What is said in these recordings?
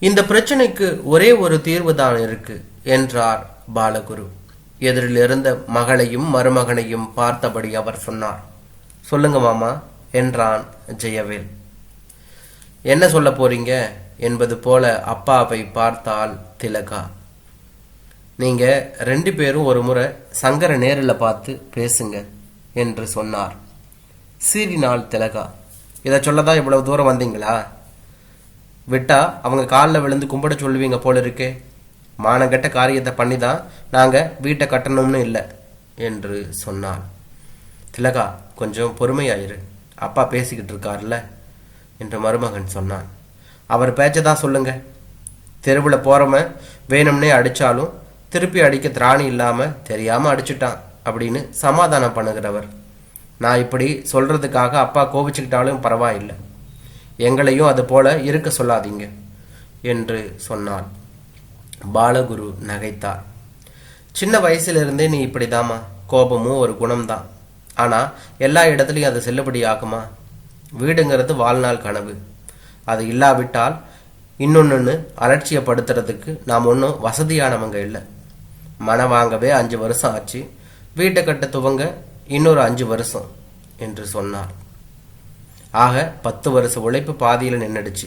இந்த பிரச்சனைக்கு ஒரே ஒரு தீர்வு தான் இருக்கு என்றார் பாலகுரு. எதிரில் இருந்த மகளையும் மருமகனையும் பார்த்தபடி அவர் சொன்னார். சொல்லுங்க மாமா என்றான் ஜெயவேல். என்ன சொல்ல போறீங்க? என்பது போல அப்பாவை பார்த்தால் திலகா. நீங்க ரெண்டு பேரும் ஒரு முறை சங்கர நேரில் பார்த்து பேசுங்க என்று சொன்னார். சீறினாள் திலகா. இதை சொல்லதான் இவ்வளவு தூரம் வந்தீங்களா? விட்டா அவங்க காலில் விழுந்து கும்பிட சொல்லுவீங்க போல இருக்கே. மானங்கெட்ட காரியத்தை பண்ணி தான் நாங்கள் வீட்டை கட்டணும்னு இல்லை என்று சொன்னாள். திலகா கொஞ்சம் பொறுமையாயிரு. அப்பா பேசிக்கிட்டு இருக்கார்ல என்று மருமகன் சொன்னான். அவர் பேச்சை தான் சொல்லுங்க. தெருவில் போகிறவன் வேணும்னே அடித்தாலும் திருப்பி அடிக்க திராணி இல்லாமல் தெரியாமல் அடிச்சிட்டான் அப்படின்னு சமாதானம் பண்ணுகிறவர். நான் இப்படி சொல்கிறதுக்காக அப்பா கோபிச்சுக்கிட்டாலும் பரவாயில்லை. எங்களையும் அது போல இருக்க சொல்லாதீங்க என்று சொன்னாள். பாலகுரு நகைத்தார். சின்ன வயசுலேருந்தே நீ இப்படிதாம்மா. கோபமும் ஒரு குணம்தான். ஆனால் எல்லா இடத்துலையும் அது செல்லுபடி ஆகுமா? வீடுங்கிறது வாழ்நாள் கனவு. அது இல்லாவிட்டால் இன்னொன்னு அலட்சியப்படுத்துறதுக்கு நாம் ஒன்றும் வசதியானவங்க இல்லை. மனம் வாங்கவே அஞ்சு வருஷம் ஆச்சு. வீட்டை கட்ட துவங்க இன்னொரு அஞ்சு வருஷம் என்று சொன்னார். ஆக பத்து வருஷ உழைப்பு பாதியில் நின்றுடுச்சு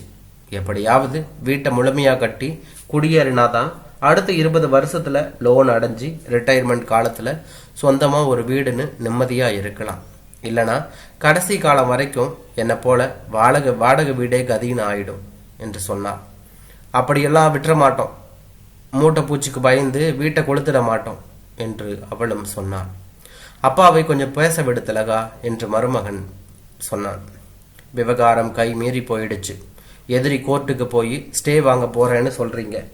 எப்படியாவது வீட்டை முழுமையாக கட்டி குடியேறினா தான் அடுத்த இருபது வருஷத்தில் லோன் அடைஞ்சு ரிட்டையர்மெண்ட் காலத்தில் சொந்தமாக ஒரு வீடுன்னு நிம்மதியாக இருக்கலாம். இல்லைனா கடைசி காலம் வரைக்கும் என்னை போல வாடகை வாடகை வீடே கதின்னு ஆயிடும் என்று சொன்னார். அப்படியெல்லாம் விட்டுற மாட்டோம். மூட்டை பூச்சிக்கு பயந்து வீட்டை கொளுத்திட மாட்டோம் என்று அவளும் சொன்னாள். அப்பாவை கொஞ்சம் பேச விடு திலகா என்று மருமகன் சொன்னான். விவகாரம் கை மீறி போயிடுச்சு. எதிரி கோர்ட்டுக்கு போய் ஸ்டே வாங்க போறேன்னு சொல்றீங்க.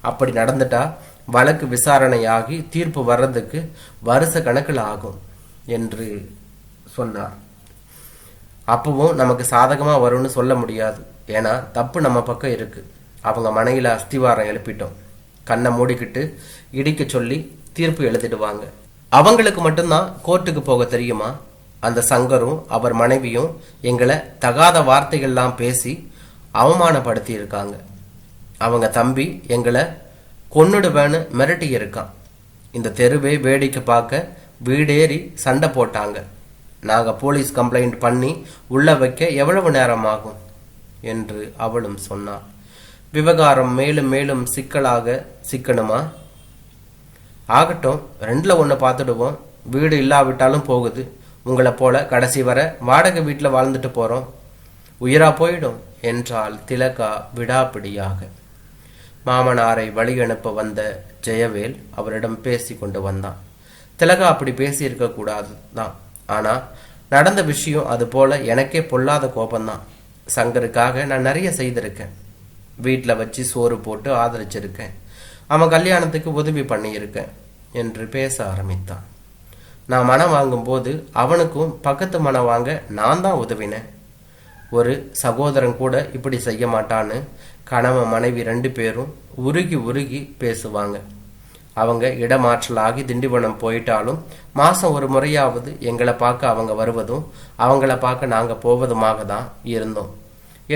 அப்படி நடந்துட்டா வழக்கு விசாரணையாகி தீர்ப்பு வர்றதுக்கு வருஷ கணக்கில் ஆகும் என்று சொன்னார். அப்பவும் நமக்கு சாதகமாக வரும்னு சொல்ல முடியாது. ஏன்னா தப்பு நம்ம பக்கம் இருக்கு. அவங்க மனையில் அஸ்திவாரம் எழுப்பிட்டோம். கண்ணை மூடிக்கிட்டு இடிக்க சொல்லி தீர்ப்பு எழுதிடுவாங்க. அவங்களுக்கு மட்டும்தான் கோர்ட்டுக்கு போக தெரியுமா? அந்த சங்கரும் அவர் மனைவியும் எங்களை தகாத வார்த்தைகள்லாம் பேசி அவமானப்படுத்தி இருக்காங்க அவங்க தம்பி எங்களை கொன்னுடுவேன்னு மிரட்டி இருக்கான் இந்த தெருவே வேடிக்கை பார்க்க வீடேறி சண்டை போட்டாங்க. நாங்கள் போலீஸ் கம்ப்ளைண்ட் பண்ணி உள்ள வைக்க எவ்வளவு நேரம் ஆகும் என்று அவளும் சொன்னார் விவகாரம் மேலும் மேலும் சிக்கலாக சிக்கணுமா? ஆகட்டும் ரெண்டில் ஒன்று பார்த்துடுவோம். வீடு இல்லாவிட்டாலும் போகுது. உங்களை போல கடைசி வர வாடகை வீட்டில் வாழ்ந்துட்டு போகிறோம் உயிரா போயிடும் என்றால் திலகா விடாப்பிடியாக. மாமனாரை வழி அனுப்ப வந்த ஜெயவேல் அவரிடம் பேசி கொண்டு வந்தான். திலகா அப்படி பேசியிருக்க கூடாது தான் ஆனால் நடந்த விஷயம் அது போல எனக்கே பொல்லாத கோபம்தான். சங்கருக்காக நான் நிறைய செய்திருக்கேன். வீட்டில் வச்சு சோறு போட்டு ஆதரிச்சிருக்கேன். அவன் கல்யாணத்துக்கு உதவி பண்ணியிருக்கேன் என்று பேச ஆரம்பித்தான். நான் மனம் வாங்கும்போது அவனுக்கும் பக்கத்து மனம் வாங்க நான் தான் உதவினேன். ஒரு சகோதரன் கூட இப்படி செய்ய மாட்டான்னு கணவன் மனைவி ரெண்டு பேரும் உருகி உருகி பேசுவாங்க. அவங்க இடமாற்றலாகி திண்டிவனம் போயிட்டாலும் மாதம் ஒரு முறையாவது எங்களை பார்க்க அவங்க வருவதும் அவங்கள பார்க்க நாங்கள் போவதுமாக தான் இருந்தோம்.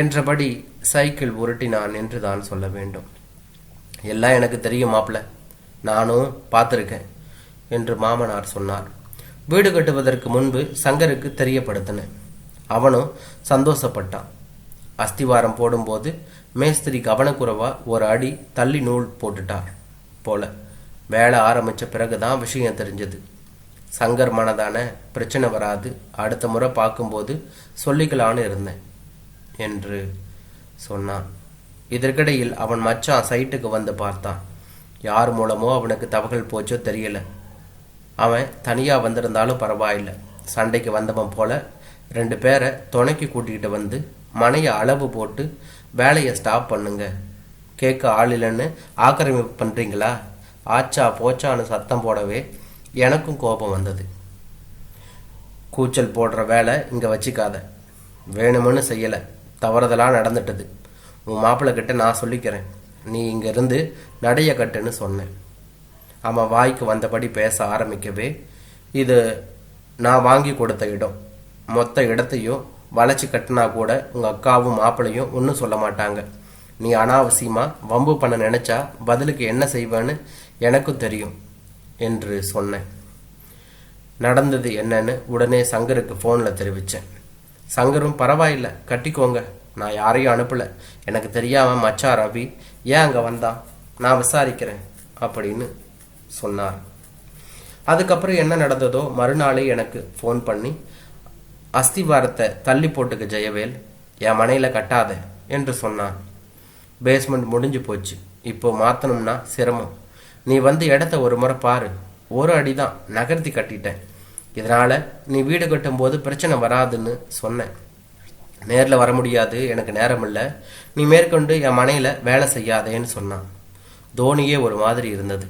என்றபடி சைக்கிள் உருட்டினான் என்று தான் சொல்ல வேண்டும். எல்லாம் எனக்கு தெரியும் மாப்பிள்ள. நானும் பார்த்துருக்கேன் என்று மாமனார் சொன்னார். வீடு கட்டுவதற்கு முன்பு சங்கருக்கு தெரியப்படுத்தினேன் அவனும் சந்தோஷப்பட்டான். அஸ்திவாரம் போடும்போது மேஸ்திரி கவனக்குறவா ஒரு அடி தள்ளி நூல் போட்டுட்டார் போல. வேலை பிறகு பிறகுதான் விஷயம் தெரிஞ்சது. சங்கர் மனதான பிரச்சனை வராது அடுத்த முறை பார்க்கும்போது சொல்லிக்கலான்னு இருந்தேன் என்று சொன்னான். இதற்கிடையில் அவன் மச்சான் சைட்டுக்கு வந்து பார்த்தான். யார் மூலமோ அவனுக்கு தவகள் போச்சோ தெரியலை. அவன் தனியாக வந்திருந்தாலும் பரவாயில்லை. சண்டைக்கு வந்தவன் போல ரெண்டு பேரை துணைக்கு கூட்டிகிட்டு வந்து மனையை அளவு போட்டு வேலையை ஸ்டாப் பண்ணுங்க. கேட்க ஆள் இல்லைன்னு ஆக்கிரமிப்பு பண்ணுறீங்களா ஆச்சா போச்சான்னு சத்தம் போடவே எனக்கும் கோபம் வந்தது. கூச்சல் போடுற வேலை இங்கே வச்சுக்காத. வேணுமென்னு செய்யலை. தவறுதலாக நடந்துட்டது. உன் மாப்பிள்ளை கிட்ட நான் சொல்லிக்கிறேன். நீ இங்கேருந்து நடைய கட்டுன்னு சொன்னேன் அவன் வாய்க்கு வந்தபடி பேச ஆரம்பிக்கவே இது நான் வாங்கி கொடுத்த இடம். மொத்த இடத்தையும் வளைச்சி கட்டினா கூட உங்கள் அக்காவும் மாப்பிள்ளையும் ஒன்றும் சொல்ல மாட்டாங்க. நீ அனாவசியமாக வம்பு பண்ண நினச்சா பதிலுக்கு என்ன செய்வேன்னு எனக்கும் தெரியும் என்று சொன்னேன். நடந்தது என்னன்னு உடனே சங்கருக்கு ஃபோனில் தெரிவித்தேன் சங்கரும் பரவாயில்ல கட்டிக்கோங்க. நான் யாரையும் அனுப்பல. எனக்கு தெரியாமல் மச்சா ரவி ஏன் அங்கே வந்தான்? நான் விசாரிக்கிறேன் அப்படின்னு சொன்னார். அதுக்கப்புறம் என்ன நடந்ததோ மறுநாளே எனக்கு ஃபோன் பண்ணி அஸ்திவாரத்தை தள்ளி போட்டுக்க ஜெயவேல் என் மனையில் கட்டாத என்று சொன்னான் பேஸ்மெண்ட் முடிஞ்சு போச்சு. இப்போ மாற்றணும்னா சிரமம். நீ வந்து இடத்த ஒரு முறை பாரு. ஒரு அடி தான் நகர்த்தி கட்டிட்டேன். இதனால் நீ வீடு கட்டும்போது பிரச்சனை வராதுன்னு சொன்னேன். நேரில் வர முடியாது எனக்கு நேரம் இல்லை. நீ மேற்கொண்டு என் மனையில் வேலை செய்யாதேன்னு சொன்னான். தோனியே ஒரு மாதிரி இருந்தது.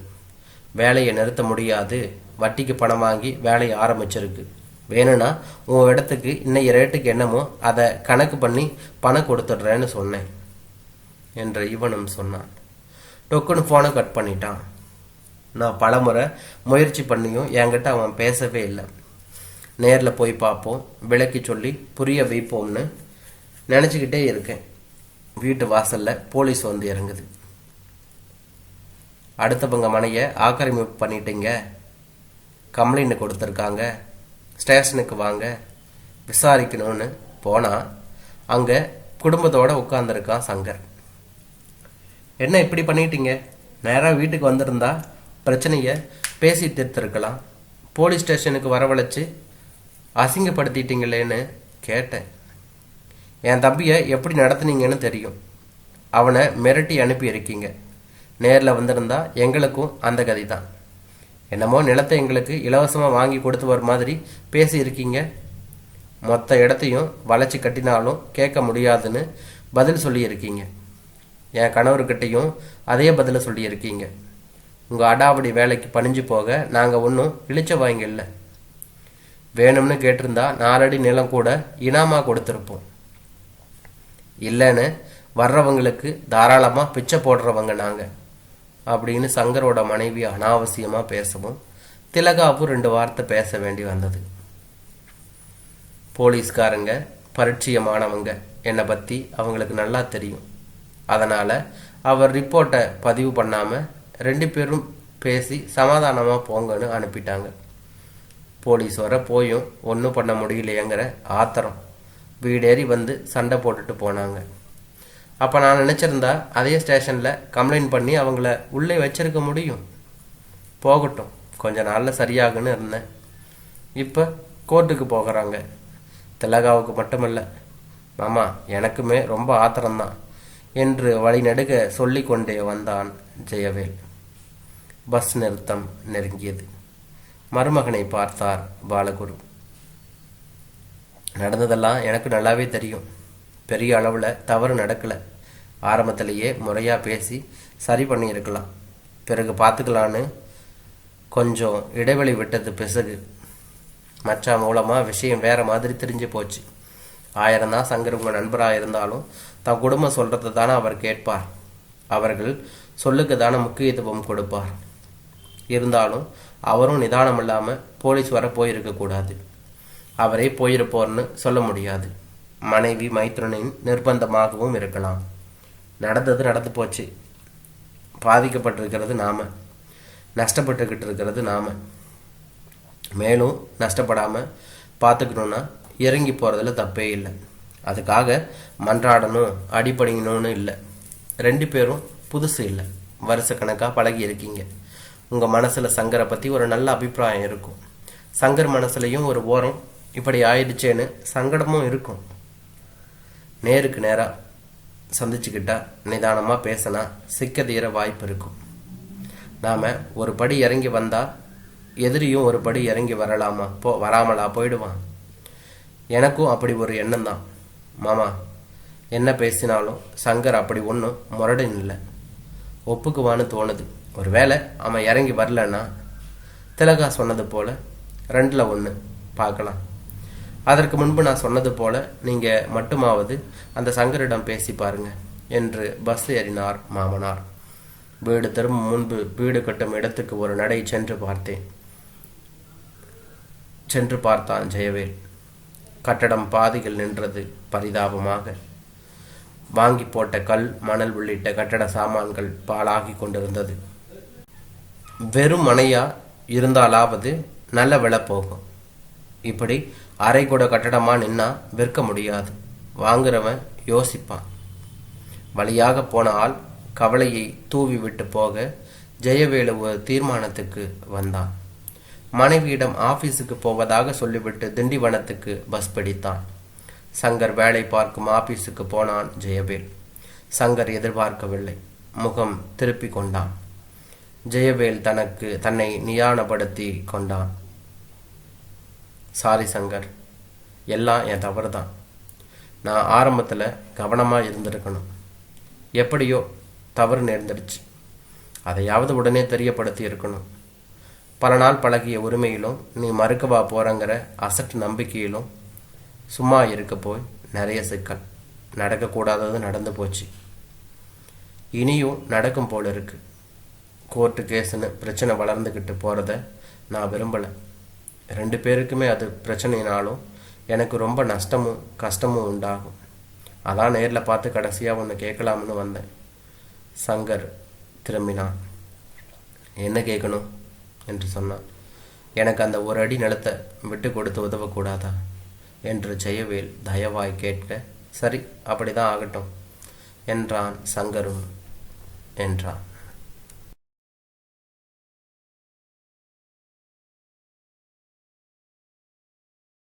வேலையை நிறுத்த முடியாது. வட்டிக்கு பணம் வாங்கி வேலையை ஆரம்பிச்சிருக்கு. வேணும்னா உன் இடத்துக்கு இன்னைய ரேட்டுக்கு என்னமோ அதை கணக்கு பண்ணி பணம் கொடுத்துட்றேன்னு சொன்னேன் என்று இவனும் சொன்னான். டொக்குன்னு ஃபோனை கட் பண்ணிட்டான். நான் பலமுறை முயற்சி பண்ணியும் என்கிட்ட அவன் பேசவே இல்லை. நேரில் போய் பார்ப்போம். விளக்கி சொல்லி புரிய வைப்போம்னு நினச்சிக்கிட்டே இருக்கேன். வீட்டு வாசலில் போலீஸ் வந்து இறங்குது. அடுத்தவங்க மனையை ஆக்கிரமிப்பு பண்ணிட்டீங்க. கம்ப்ளைண்ட் கொடுத்துருக்காங்க. ஸ்டேஷனுக்கு வாங்க. விசாரிக்கணும்னு போனால் அங்கே குடும்பத்தோடு உட்காந்துருக்கான் சங்கர். என்ன இப்படி பண்ணிட்டீங்க? நேராக வீட்டுக்கு வந்திருந்தா பிரச்சனையை பேசி தீர்த்துருக்கலாம். போலீஸ் ஸ்டேஷனுக்கு வரவழைச்சு அசிங்கப்படுத்திட்டீங்களேன்னு கேட்டேன். என் தம்பியை எப்படி நடத்துனீங்கன்னு தெரியும். அவனை மிரட்டி அனுப்பியிருக்கீங்க. நேரில் வந்திருந்தா எங்களுக்கும் அந்த கதை தான் என்னமோ நிலத்தை எங்களுக்கு இலவசமாக வாங்கி கொடுத்து வர மாதிரி பேசியிருக்கீங்க மொத்த இடத்தையும் வளைச்சி கட்டினாலும் கேட்க முடியாதுன்னு பதில் சொல்லியிருக்கீங்க என் கணவர்கிட்டையும் அதே பதிலை சொல்லியிருக்கீங்க உங்கள் அடாவடி வேலைக்கு பணிஞ்சு போக நாங்கள் ஒன்றும் இழிச்ச வாங்க இல்லை. வேணும்னு கேட்டிருந்தா நாலடி நிலம் கூட இனாமாக கொடுத்துருப்போம். இல்லைன்னு வர்றவங்களுக்கு தாராளமாக பிச்சை போடுறவங்க நாங்கள் அப்படின்னு சங்கரோட மனைவி அனாவசியமாக பேசவும் திலகாவும் ரெண்டு வார்த்தை பேச வேண்டி வந்தது. போலீஸ்காரங்க பரிட்சயமானவங்க என்னை பற்றி அவங்களுக்கு நல்லா தெரியும். அதனால் அவர் ரிப்போர்ட்டை பதிவு பண்ணாமல் ரெண்டு பேரும் பேசி சமாதானமாக போங்கன்னு அனுப்பிட்டாங்க. போலீஸ் வர போயும் ஒன்றும் பண்ண முடியலையேங்கிற ஆத்திரம். வீடேறி வந்து சண்டை போட்டுட்டு போனாங்க. அப்போ நான் நினச்சிருந்தா அதே ஸ்டேஷனில் கம்ப்ளைண்ட் பண்ணி அவங்கள உள்ளே வச்சிருக்க முடியும். போகட்டும். கொஞ்ச நாளில் சரியாகுன்னு இருந்தேன். இப்போ கோர்ட்டுக்கு போகிறாங்க. திலகாவுக்கு மட்டுமல்ல. மாமா எனக்குமே ரொம்ப ஆத்திரம்தான் என்று வழிநடுக சொல்லி கொண்டே வந்தான் ஜெயவேல். பஸ் நிறுத்தம் நெருங்கியது. மருமகனை பார்த்தார் பாலகுரு. நடந்ததெல்லாம் எனக்கு நல்லாவே தெரியும். பெரிய அளவில் தவறு நடக்கலை. ஆரம்பத்திலேயே முறையாக பேசி சரி பண்ணியிருக்கலாம். பிறகு பார்த்துக்கலான்னு கொஞ்சம் இடைவெளி விட்டது பிசகு. மற்ற மூலமாக விஷயம் வேறு மாதிரி தெரிஞ்சு போச்சு. ஆயிரம் தான் சங்கர் உங்கள் நண்பராக இருந்தாலும் தன் குடும்பம் சொல்கிறத தானே அவர் கேட்பார். அவர்கள் சொல்லுக்கு தானே முக்கியத்துவம் கொடுப்பார். இருந்தாலும் அவரும் நிதானம் இல்லாமல் போலீஸ் வர போயிருக்கக்கூடாது. அவரே போயிருப்போர்னு சொல்ல முடியாது. மனைவி மைத்ரனின் நிர்பந்தமாகவும் இருக்கலாம். நடந்தது நடந்து போச்சு. பாதிக்கப்பட்டிருக்கிறது நாம. நஷ்டப்பட்டுக்கிட்டு இருக்கிறது நாம. மேலும் நஷ்டப்படாமல் பார்த்துக்கணுன்னா இறங்கி போகிறதுல தப்பே இல்லை. அதுக்காக மன்றாடணும் அடிப்படையணும்னு இல்லை. ரெண்டு பேரும் புதுசு இல்லை. வருஷ கணக்காக பழகி இருக்கீங்க. உங்கள் மனசில் சங்கரை பற்றி ஒரு நல்ல அபிப்பிராயம் இருக்கும். சங்கர் மனசுலையும் ஒரு ஓரம் இப்படி ஆயிடுச்சேன்னு சங்கடமும் இருக்கும். நேருக்கு நேராக சந்திச்சுக்கிட்டா நிதானமாக பேசினா சிக்க தீர வாய்ப்பு இருக்கும். நாம் ஒரு படி இறங்கி வந்தால் எதிரியும் ஒரு படி இறங்கி வரலாமா? போ வராமலா? போயிடுவான். எனக்கும் அப்படி ஒரு எண்ணம் தான். மாமா என்ன பேசினாலும் சங்கர் அப்படி ஒன்றும் முரடன் இல்லை. ஒப்புக்குவான்னு தோணுது. ஒருவேளை அவன் இறங்கி வரலன்னா திலகா சொன்னது போல் ரெண்டில் ஒன்று பார்க்கலாம். அதற்கு முன்பு நான் சொன்னது போல நீங்கள் மட்டுமாவது அந்த சங்கரிடம் பேசி பாருங்க என்று பஸ் ஏறினார் மாமனார். வீடு திரும்பும் முன்பு வீடு கட்டும் இடத்துக்கு ஒரு நடை சென்று பார்த்தேன். சென்று பார்த்தான் ஜெயவேல். கட்டடம் பாதியில் நின்றது பரிதாபமாக. வாங்கி போட்ட கல் மணல் உள்ளிட்ட கட்டட சாமான்கள் பாழாகி கொண்டிருந்தது. வெறும் மனையா இருந்தாலாவது நல்ல விலை போகும் இப்படி அரை கூட கட்டடமா நின்னா விற்க முடியாது. வாங்குறவன் யோசிப்பான். வழியாக போன ஆள் கவலையை தூவி விட்டு போக ஜெயவேலு ஒரு தீர்மானத்துக்கு வந்தான். மனைவியிடம் ஆபீஸுக்கு போவதாக சொல்லிவிட்டு திண்டிவனத்துக்கு பஸ் பிடித்தான். சங்கர் வேலை பார்க்கும் ஆபீஸுக்கு போனான் ஜெயவேல். சங்கர் எதிர்பார்க்கவில்லை. முகம் திருப்பி கொண்டான். ஜெயவேல் தனக்கு தன்னை நியானப்படுத்தி கொண்டான். சாரி சங்கர் எல்லாம் என் தவறு தான் நான் ஆரம்பத்தில் கவனமாக இருந்திருக்கணும். எப்படியோ தவறு நேர்ந்துடுச்சு. அதையாவது உடனே தெரியப்படுத்தி இருக்கணும். பல நாள் பழகிய உரிமையிலும் நீ மறுக்கவா போகிறங்கிற அசட்டு நம்பிக்கையிலும் சும்மா இருக்க போய் நிறைய சிக்கல். நடக்கக்கூடாதது நடந்து போச்சு. இனியும் நடக்கும் போல இருக்கு கோர்ட்டு கேஸுன்னு பிரச்சனை வளர்ந்துக்கிட்டு போகிறத நான் விரும்பலை. ரெண்டு பேருக்குமே அது பிரச்சனைனாலும் எனக்கு ரொம்ப நஷ்டமும் கஷ்டமும் உண்டாகும். அதான் நேரில் பார்த்து கடைசியாக ஒன்று கேட்கலாம்னு வந்தேன். சங்கர் திரும்பினான். என்ன கேட்கணும்? என்று சொன்னான். எனக்கு அந்த ஒரு அடி நிலத்தை விட்டு கொடுத்து உதவக்கூடாதா? என்று ஜெயவேல் தயவாய் கேட்க சரி அப்படிதான் ஆகட்டும் என்றான் சங்கரும் என்றான்.